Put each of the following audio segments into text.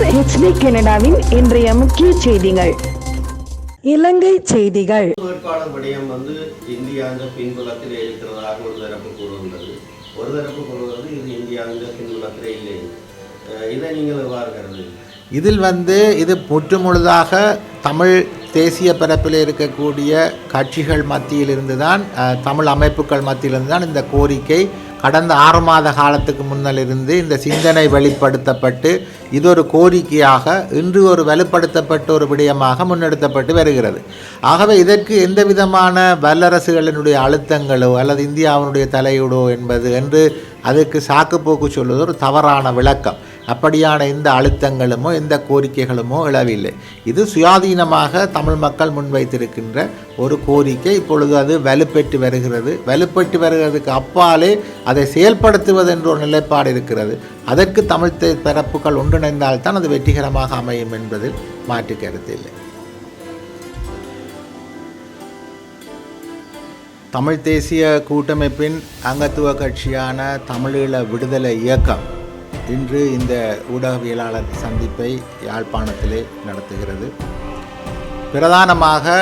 தொடர் ஹெச்டி கனடாவின் இன்றைய முக்கிய செய்திகள். இலங்கை செய்திகள். வேட்பாளர் விடயம் வந்து இந்தியாவின் பின்புலத்தில் இருக்கிறதாக ஒரு தரப்பு கூறுகின்றது. ஒரு தரப்பு கூறுகிறது இது இந்தியாவின் பின்புலத்தில் இல்லை. இதை நீங்கள் எவ்வாறு இதில் வந்து இது முற்றுமுழுதாக தமிழ் தேசிய பரப்பில் இருக்கக்கூடிய கட்சிகள் மத்தியிலிருந்து தான் தமிழ் அமைப்புகள் மத்தியிலிருந்து தான் இந்த கோரிக்கை. கடந்த ஆறு மாத காலத்துக்கு முன்னிலிருந்து இந்த சிந்தனை வெளிப்படுத்தப்பட்டு இது ஒரு கோரிக்கையாக இன்று ஒரு வலுப்படுத்தப்பட்ட ஒரு விடயமாக முன்னெடுத்தப்பட்டு வருகிறது. ஆகவே இதற்கு எந்த விதமான வல்லரசுகளினுடைய அழுத்தங்களோ அல்லது இந்தியாவினுடைய தலையீடோ என்பது என்று அதற்கு சாக்குப்போக்கு சொல்வது ஒரு தவறான விளக்கம். அப்படியான எந்த அழுத்தங்களுமோ எந்த கோரிக்கைகளுமோ எழவில்லை. இது சுயாதீனமாக தமிழ் மக்கள் முன்வைத்திருக்கின்ற ஒரு கோரிக்கை. இப்பொழுது அது வலுப்பெற்று வருகிறது. வலுப்பெற்று வருகிறதுக்கு அப்பாலே அதை செயல்படுத்துவது என்ற ஒரு நிலைப்பாடு இருக்கிறது. அதற்கு தமிழ் தே- தரப்புகள் ஒன்றிணைந்தால்தான் அது வெற்றிகரமாக அமையும் என்பதில் மாற்று கருத்து இல்லை. தமிழ் தேசிய கூட்டமைப்பின் அங்கத்துவ கட்சியான தமிழீழ விடுதலை இயக்கம் இன்று இந்த ஊடகவியலாளர் சந்திப்பை யாழ்ப்பாணத்திலே நடத்துகிறது. பிரதானமாக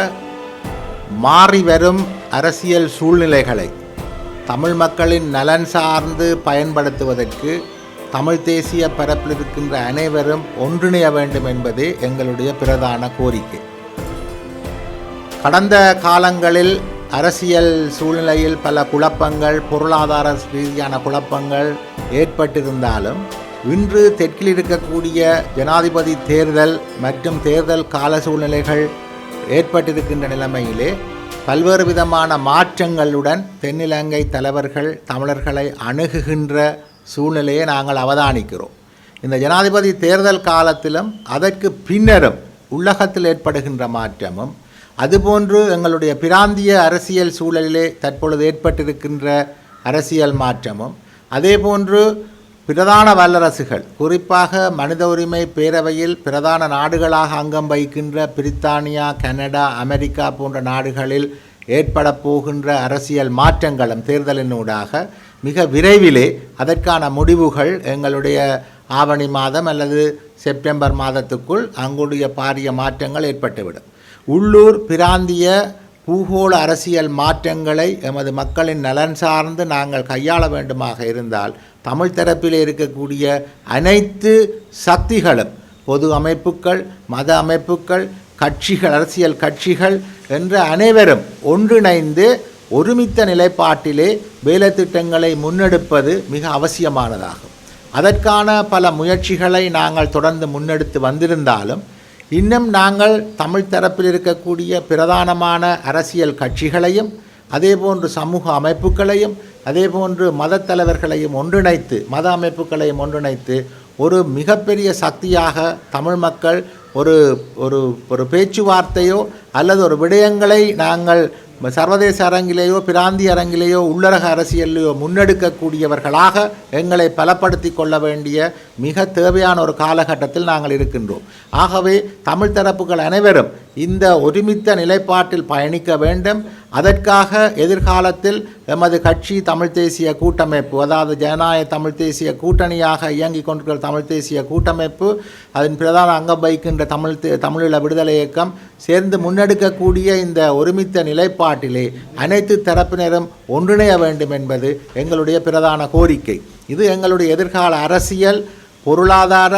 மாறி வரும் அரசியல் சூழ்நிலைகளை தமிழ் மக்களின் நலன் சார்ந்து பயன்படுத்துவதற்கு தமிழ் தேசிய பரப்பில் இருக்கின்ற அனைவரும் ஒன்றிணைய வேண்டும் என்பதே எங்களுடைய பிரதான கோரிக்கை. கடந்த காலங்களில் அரசியல் சூழ்நிலையில் பல குழப்பங்கள் பொருளாதார ரீதியான குழப்பங்கள் ஏற்பட்டிருந்தாலும் இன்று தெற்கில் இருக்கக்கூடிய ஜனாதிபதி தேர்தல் மற்றும் தேர்தல் கால சூழ்நிலைகள் ஏற்பட்டிருக்கின்ற நிலைமையிலே பல்வேறு விதமான மாற்றங்களுடன் தென்னிலங்கை தலைவர்கள் தமிழர்களை அணுகுகின்ற சூழ்நிலையை நாங்கள் அவதானிக்கிறோம். இந்த ஜனாதிபதி தேர்தல் காலத்திலும் அதற்கு பின்னரும் உள்ளகத்தில் ஏற்படுகின்ற மாற்றமும் அதுபோன்று எங்களுடைய பிராந்திய அரசியல் சூழலிலே தற்பொழுது ஏற்பட்டிருக்கின்ற அரசியல் மாற்றமும் அதேபோன்று பிரதான வல்லரசுகள் குறிப்பாக மனித உரிமை பேரவையில் பிரதான நாடுகளாக அங்கம் வகிக்கின்ற பிரித்தானியா கனடா அமெரிக்கா போன்ற நாடுகளில் ஏற்பட போகின்ற அரசியல் மாற்றங்களும் தேர்தலினூடாக மிக விரைவிலே அதற்கான முடிவுகள் எங்களுடைய ஆவணி மாதம் அல்லது செப்டம்பர் மாதத்துக்குள் அங்குடைய பாரிய மாற்றங்கள் ஏற்பட்டுவிடும். உள்ளூர் பிராந்திய பூகோள அரசியல் மாற்றங்களை எமது மக்களின் நலன் சார்ந்து நாங்கள் கையாள வேண்டுமாக இருந்தால் தமிழ் தரப்பில் இருக்கக்கூடிய அனைத்து சக்திகளும் பொது அமைப்புக்கள் மத அமைப்புக்கள் கட்சிகள் அரசியல் கட்சிகள் என்ற அனைவரும் ஒன்றிணைந்து ஒருமித்த நிலைப்பாட்டிலே வேலைத்திட்டங்களை முன்னெடுப்பது மிக அவசியமானதாகும். அதற்கான பல முயற்சிகளை நாங்கள் தொடர்ந்து முன்னெடுத்து வந்திருந்தாலும் இன்னும் நாங்கள் தமிழ் தரப்பில் இருக்கக்கூடிய பிரதானமான அரசியல் கட்சிகளையும் அதேபோன்று சமூக அமைப்புகளையும் அதேபோன்று மதத் தலைவர்களையும் ஒன்றிணைத்து மத அமைப்புகளையும் ஒன்றிணைத்து ஒரு மிகப்பெரிய சக்தியாக தமிழ் மக்கள் ஒரு ஒரு ஒரு பேச்சுவார்த்தையோ அல்லது ஒரு விடயங்களை நாங்கள் சர்வதேச அரங்கிலேயோ பிராந்திய அரங்கிலேயோ உள்ளரக அரசியலையோ முன்னெடுக்கக்கூடியவர்களாக எங்களை பலப்படுத்தி கொள்ள வேண்டிய மிக தேவையான ஒரு காலகட்டத்தில் நாங்கள் இருக்கின்றோம். ஆகவே தமிழ் தரப்புகள் அனைவரும் இந்த ஒருமித்த நிலைப்பாட்டில் பயணிக்க வேண்டும். அதற்காக எதிர்காலத்தில் எமது கட்சி தமிழ் தேசிய கூட்டமைப்பு அதாவது ஜனநாயக தமிழ் தேசிய கூட்டணியாக இயங்கிக் கொண்டிருக்கிற தமிழ் தேசிய கூட்டமைப்பு அதன் பிரதான அங்கம் வகிக்கின்ற தமிழ் தே- தமிழீழ விடுதலை இயக்கம் சேர்ந்து முன்னெடுக்கக்கூடிய இந்த ஒருமித்த நிலைப்பாட்டிலே அனைத்து தரப்பினரும் ஒன்றிணைய வேண்டும் என்பது எங்களுடைய பிரதான கோரிக்கை. இது எங்களுடைய எதிர்கால அரசியல் பொருளாதார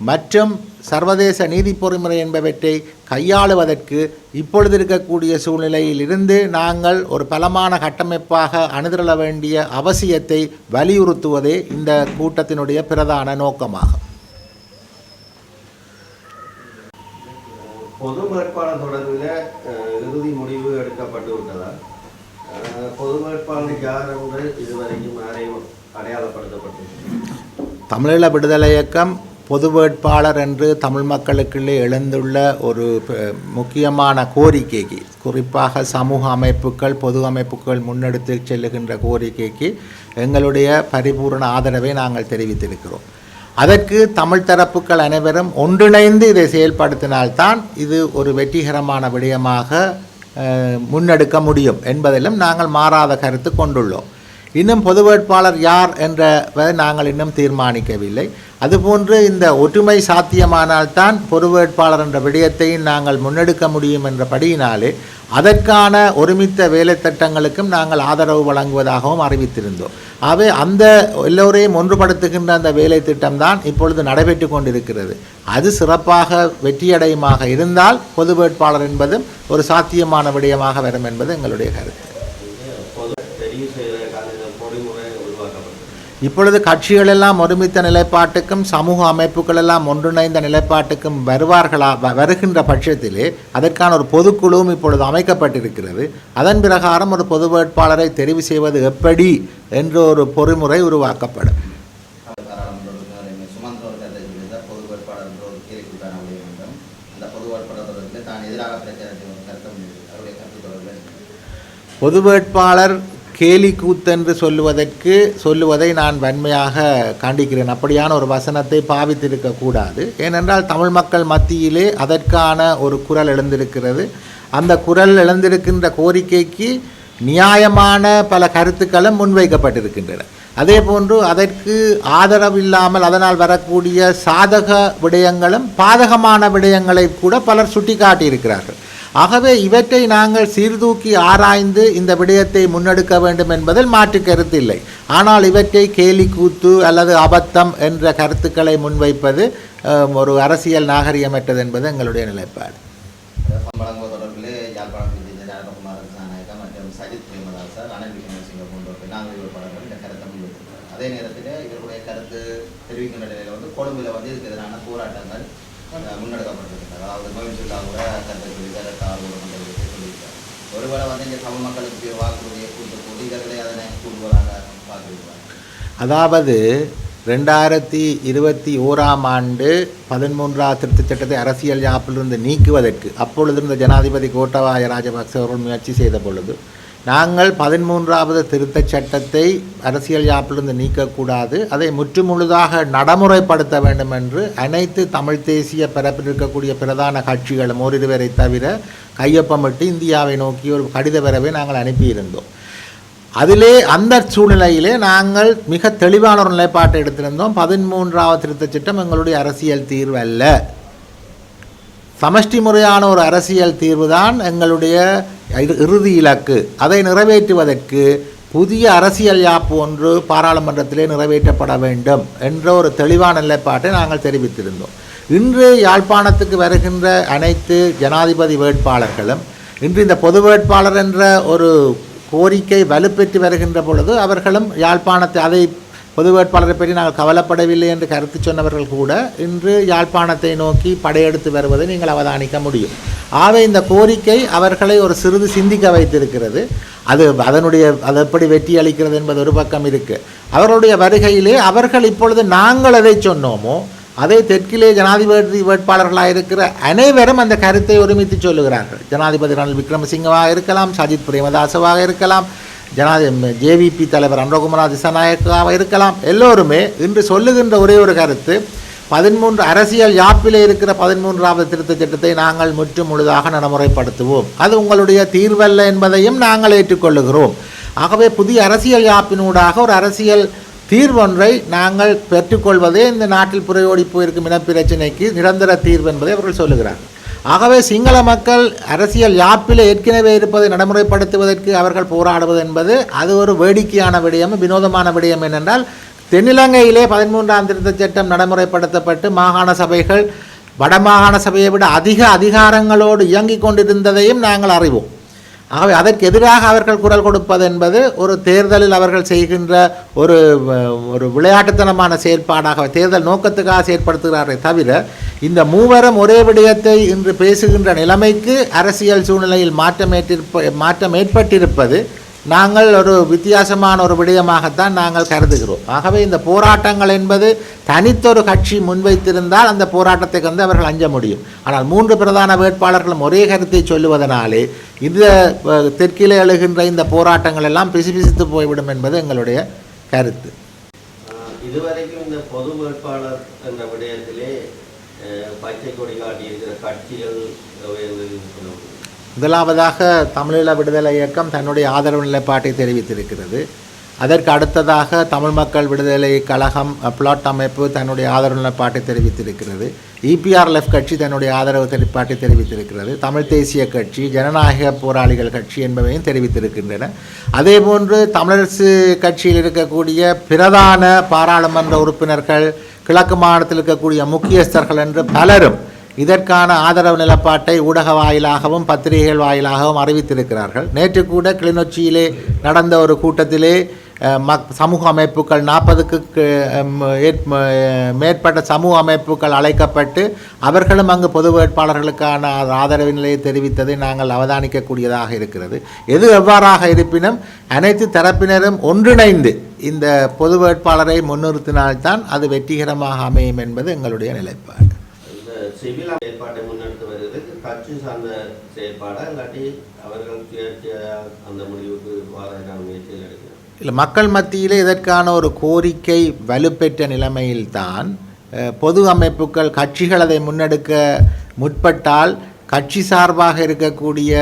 மற்றும் சர்வதேச நீதி பொறிமுறை என்பவற்றை கையாளுவதற்கு இப்பொழுது இருக்கக்கூடிய சூழ்நிலையில் இருந்து நாங்கள் ஒரு பலமான கட்டமைப்பாக அணுதிரள வேண்டிய அவசியத்தை வலியுறுத்துவதே இந்த கூட்டத்தினுடைய பிரதான நோக்கமாகும். பொது வேட்பாளர் தொடர்பில் இறுதி முடிவு எடுக்கப்பட்டு விட்டதா பொது வேட்பாளர் யார் என்று இதுவரைக்கும் யாரையும் அடையாளப்படுத்தப்பட்டது? தமிழீழ விடுதலை இயக்கம் பொது வேட்பாளர் என்று தமிழ் மக்களுக்குள்ளே எழுந்துள்ள ஒரு முக்கியமான கோரிக்கைக்கு குறிப்பாக சமூக அமைப்புகள் பொது அமைப்புகள் முன்னெடுத்து செல்லுகின்ற கோரிக்கைக்கு எங்களுடைய பரிபூரண ஆதரவை நாங்கள் தெரிவித்திருக்கிறோம். அதற்கு தமிழ் தரப்புகள் அனைவரும் ஒன்றிணைந்து இதை செயல்படுத்தினால்தான் இது ஒரு வெற்றிகரமான விடயமாக முன்னெடுக்க முடியும் என்பதிலும் நாங்கள் மாறாத கருத்து கொண்டுள்ளோம். இன்னும் பொது வேட்பாளர் யார் என்றதை நாங்கள் இன்னும் தீர்மானிக்கவில்லை. அதுபோன்று இந்த ஒற்றுமை சாத்தியமானால்தான் பொது வேட்பாளர் என்ற விடயத்தையும் நாங்கள் முன்னெடுக்க முடியும் என்றபடியினாலே அதற்கான ஒருமித்த வேலை திட்டங்களுக்கும் நாங்கள் ஆதரவு வழங்குவதாகவும் அறிவித்திருந்தோம். ஆகவே அந்த எல்லோரையும் ஒன்றுபடுத்துகின்ற அந்த வேலை திட்டம்தான் இப்பொழுது நடைபெற்று கொண்டிருக்கிறது. அது சிறப்பாக வெற்றியடையுமாக இருந்தால் பொது வேட்பாளர் என்பதும் ஒரு சாத்தியமான விடயமாக வரும் என்பது எங்களுடைய கருத்து பொது தெரிவு செய்வதற்கான இந்த பொறிமுறை உருவாக்கப்பட்டது இப்பொழுது கட்சிகள் எல்லாம் ஒருமித்த நிலைப்பாட்டுக்கும் சமூக அமைப்புகள் எல்லாம் ஒன்றிணைந்த நிலைப்பாட்டுக்கும் வருவார்களா வருகின்ற பட்சத்திலே அதற்கான ஒரு பொதுக்குழுவும் இப்பொழுது அமைக்கப்பட்டிருக்கிறது. அதன் பிரகாரம் ஒரு பொது வேட்பாளரை தெரிவு செய்வது எப்படி என்ற ஒரு பொறிமுறை உருவாக்கப்படும். பொது வேட்பாளர் கேலி கூத்தென்று சொல்லுவதற்கு சொல்லுவதை நான் வன்மையாக காண்டிக்கிறேன் அப்படியான ஒரு வசனத்தை பாவித்திருக்கக்கூடாது ஏனென்றால் தமிழ் மக்கள் மத்தியிலே அதற்கான ஒரு குரல் எழுந்திருக்கிறது. அந்த குரல் எழுந்திருக்கின்ற கோரிக்கைக்கு நியாயமான பல கருத்துக்களும் முன்வைக்கப்பட்டிருக்கின்றன. அதே போன்று அதற்கு ஆதரவில்லாமல் அதனால் வரக்கூடிய சாதக விடயங்களும் பாதகமான விடயங்களை கூட பலர் சுட்டிக்காட்டியிருக்கிறார்கள். ஆகவே இவற்றை நாங்கள் சீர்தூக்கி ஆராய்ந்து இந்த விடயத்தை முன்னெடுக்க வேண்டும் என்பதில் மாற்று கருத்து இல்லை. ஆனால் இவற்றை கேலி கூத்து அல்லது அபத்தம் என்ற கருத்துக்களை முன்வைப்பது ஒரு அரசியல் நாகரிகமற்றது என்பது எங்களுடைய நிலைப்பாடு. அதே நேரத்தில் இவருடைய கருத்து தெரிவிக்கின்ற நிலையில் வந்து கொழும்புல வந்து இதுக்கு எதிரான போராட்டங்கள் அஹ், முன்னெடுக்கப்பட்டிருக்கின்றன. அதாவது மகிழ்ச்சியுள்ளா கூட கருத்தை ஒருவேளை வந்து இங்கே தமிழ் மக்களுக்கு வாக்குறுதியை அதனை கூடுவதாக அதாவது ரெண்டாயிரத்தி இருபத்தி ஓராம் ஆண்டு பதிமூன்றாம் திருத்தச் சட்டத்தை அரசியல் யாப்பிலிருந்து நீக்குவதற்கு அப்பொழுது இருந்த ஜனாதிபதி கோட்டபாய ராஜபக்சே அவர்கள் முயற்சி செய்த பொழுது நாங்கள் பதிமூன்றாவது திருத்தச் சட்டத்தை அரசியல் யாப்பிலிருந்து நீக்கக்கூடாது அதை முற்றுமுழுதாக நடைமுறைப்படுத்த வேண்டும் என்று அனைத்து தமிழ் தேசிய பரப்பில் இருக்கக்கூடிய பிரதான கட்சிகளும் ஓரிருவரை தவிர கையொப்பமிட்டு இந்தியாவை நோக்கி ஒரு கடித வரவை நாங்கள் அனுப்பியிருந்தோம். அதிலே அந்த சூழ்நிலையிலே நாங்கள் மிக தெளிவான ஒரு நிலைப்பாட்டை எடுத்திருந்தோம். பதிமூன்றாவது திருத்தச் சட்டம் எங்களுடைய அரசியல் தீர்வு அல்ல. சமஷ்டி முறையான ஒரு அரசியல் தீர்வுதான் எங்களுடைய இறுதி இலக்கு. அதை நிறைவேற்றுவதற்கு புதிய அரசியல் யாப்பு ஒன்று பாராளுமன்றத்திலே நிறைவேற்றப்பட வேண்டும் என்ற ஒரு தெளிவான நிலைப்பாட்டை நாங்கள் தெரிவித்திருந்தோம். இன்று யாழ்ப்பாணத்துக்கு வருகின்ற அனைத்து ஜனாதிபதி வேட்பாளர்களும் இன்று இந்த பொது வேட்பாளர் என்ற ஒரு கோரிக்கை வலுப்பெற்று வருகின்ற பொழுது அவர்களும் யாழ்ப்பாணத்தை அதை பொது வேட்பாளரை பற்றி நாங்கள் கவலைப்படவில்லை என்று கருத்து சொன்னவர்கள் கூட இன்று யாழ்ப்பாணத்தை நோக்கி படையெடுத்து வருவதை நீங்கள் அவதானிக்க முடியும். ஆக இந்த கோரிக்கை அவர்களை ஒரு சிறிது சிந்திக்க வைத்திருக்கிறது. அது அதனுடைய அது எப்படி வெற்றி அளிக்கிறது என்பது ஒரு பக்கம் இருக்குது அவர்களுடைய வருகையிலே அவர்கள் இப்பொழுது நாங்கள் எதை சொன்னோமோ அதை தெற்கிலே ஜனாதிபதி வேட்பாளர்களாக இருக்கிற அனைவரும் அந்த கருத்தை ஒருமித்து சொல்லுகிறார்கள். ஜனாதிபதி ரணில் விக்ரமசிங்கவாக இருக்கலாம் சஜித் பிரேமதாசவாக இருக்கலாம் ஜனாதி ஜேவிபி தலைவர் அனுரகுமார திசாநாயக்காக இருக்கலாம். எல்லோருமே இன்று சொல்லுகின்ற ஒரே ஒரு கருத்து பதிமூன்று அரசியல் யாப்பில் இருக்கிற பதிமூன்றாவது திருத்த சட்டத்தை நாங்கள் முற்று முழுதாக நடைமுறைப்படுத்துவோம். அது உங்களுடைய தீர்வல்ல என்பதையும் நாங்கள் ஏற்றுக்கொள்ளுகிறோம். ஆகவே புதிய அரசியல் யாப்பினூடாக ஒரு அரசியல் தீர்வொன்றை நாங்கள் பெற்றுக்கொள்வதே இந்த நாட்டில் புறையோடி போயிருக்கும் இனப்பிரச்சினைக்கு நிரந்தர தீர்வு என்பதை அவர்கள் சொல்லுகிறார்கள். ஆகவே சிங்கள மக்கள் அரசியல் யாப்பில் ஏற்கனவே இருப்பதை நடைமுறைப்படுத்துவதற்கு அவர்கள் போராடுவது என்பது அது ஒரு வேடிக்கையான விடயம் வினோதமான விடயம் என்னென்றால் தென்னிலங்கையிலே பதிமூன்றாம் திருத்தச் சட்டம் நடைமுறைப்படுத்தப்பட்டு மாகாண சபைகள் வடமாகாண சபையை விட அதிக அதிகாரங்களோடு இயங்கிக் கொண்டிருந்ததையும் நாங்கள் அறிவோம். ஆகவே அதற்கு எதிராக அவர்கள் குரல் கொடுப்பது என்பது ஒரு தேர்தலில் அவர்கள் செய்கின்ற ஒரு ஒரு விளையாட்டுத்தனமான செயற்பாடாக தேர்தல் நோக்கத்துக்காக செயற்படுத்துகிறாரே தவிர இந்த மூவரும் ஒரே விடயத்தை இன்று பேசுகின்ற நிலைமைக்கு அரசியல் சூழ்நிலையில் மாற்றம் ஏற்றிருப்ப மாற்றம் ஏற்பட்டிருப்பது நாங்கள் ஒரு வித்தியாசமான ஒரு விடயமாகத்தான் நாங்கள் கருதுகிறோம். ஆகவே இந்த போராட்டங்கள் என்பது தனித்தொரு கட்சி முன்வைத்திருந்தால் அந்த போராட்டத்தை வந்து அவர்கள் அஞ்ச முடியும். ஆனால் மூன்று பிரதான வேட்பாளர்களும் ஒரே கருத்தை சொல்லுவதனாலே இந்த தெற்கிலே எழுகின்ற இந்த போராட்டங்கள் எல்லாம் பிசுபிசுத்து போய்விடும் என்பது எங்களுடைய கருத்து. இதுவரைக்கும் இந்த பொது வேட்பாளர் என்ற விடயத்திலே பச்சை கொடி காட்டியிருக்கிற கட்சிகள் முதலாவதாக தமிழீழ விடுதலை இயக்கம் தன்னுடைய ஆதரவு நிலைப்பாட்டை தெரிவித்திருக்கிறது. அதற்கு அடுத்ததாக தமிழ் மக்கள் விடுதலை கழகம் பிளாட் அமைப்பு தன்னுடைய ஆதரவு நிலைப்பாட்டை தெரிவித்திருக்கிறது. இபிஆர்எஃப் கட்சி தன்னுடைய ஆதரவு நிலைப்பாட்டை தெரிவித்திருக்கிறது. தமிழ் தேசிய கட்சி ஜனநாயக போராளிகள் கட்சி என்பவையும் தெரிவித்திருக்கின்றன. அதேபோன்று தமிழரசு கட்சியில் இருக்கக்கூடிய பிரதான பாராளுமன்ற உறுப்பினர்கள் கிழக்கு மாநிலத்தில் இருக்கக்கூடிய முக்கியஸ்தர்கள் என்று பலரும் இதற்கான ஆதரவு நிலப்பாட்டை ஊடக வாயிலாகவும் பத்திரிகைகள் வாயிலாகவும் அறிவித்திருக்கிறார்கள். நேற்று கூட கிளிநொச்சியிலே நடந்த ஒரு கூட்டத்திலே மக் சமூக அமைப்புகள் நாற்பதுக்கு மேற்பட்ட சமூக அமைப்புகள் அழைக்கப்பட்டு அவர்களும் அங்கு பொது வேட்பாளர்களுக்கான ஆதரவு நிலையை தெரிவித்ததை நாங்கள் அவதானிக்கக்கூடியதாக இருக்கிறது. எது எவ்வாறாக இருப்பினும் அனைத்து தரப்பினரும் ஒன்றிணைந்து இந்த பொது வேட்பாளரை முன்னிறுத்தினால்தான் அது வெற்றிகரமாக அமையும் என்பது எங்களுடைய நிலைப்பாடு. சிவில் செயற்பாட்டை முன்னெடுத்து வருவதற்கு கட்சி சார்ந்த செயற்பாடா இல்லாட்டி அவர்கள் சுயேட்சையாக அந்த முடிவுக்கு வாரான முயற்சியில் எடுக்கிறார் இல்லை மக்கள் மத்தியிலே இதற்கான ஒரு கோரிக்கை வலுப்பெற்ற நிலைமையில்தான் பொது அமைப்புகள் கட்சிகள் அதை முன்னெடுக்க முற்பட்டால் கட்சி சார்பாக இருக்கக்கூடிய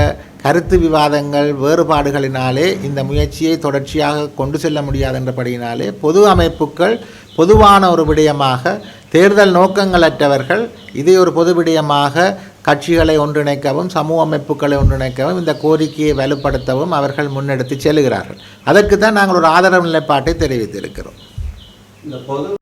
கருத்து விவாதங்கள் வேறுபாடுகளினாலே இந்த முயற்சியை தொடர்ச்சியாக கொண்டு செல்ல முடியாதென்றபடியினாலே பொது அமைப்புகள் பொதுவான ஒரு விடயமாக தேர்தல் நோக்கங்களற்றவர்கள் இதை ஒரு பொது விடயமாக கட்சிகளை ஒன்றிணைக்கவும் சமூக அமைப்புகளை ஒன்றிணைக்கவும் இந்த கோரிக்கையை வலுப்படுத்தவும் அவர்கள் முன்னெடுத்து செல்கிறார்கள். அதற்கு தான் நாங்கள் ஒரு ஆதரவு நிலைப்பாட்டை தெரிவித்திருக்கிறோம். இந்த பொது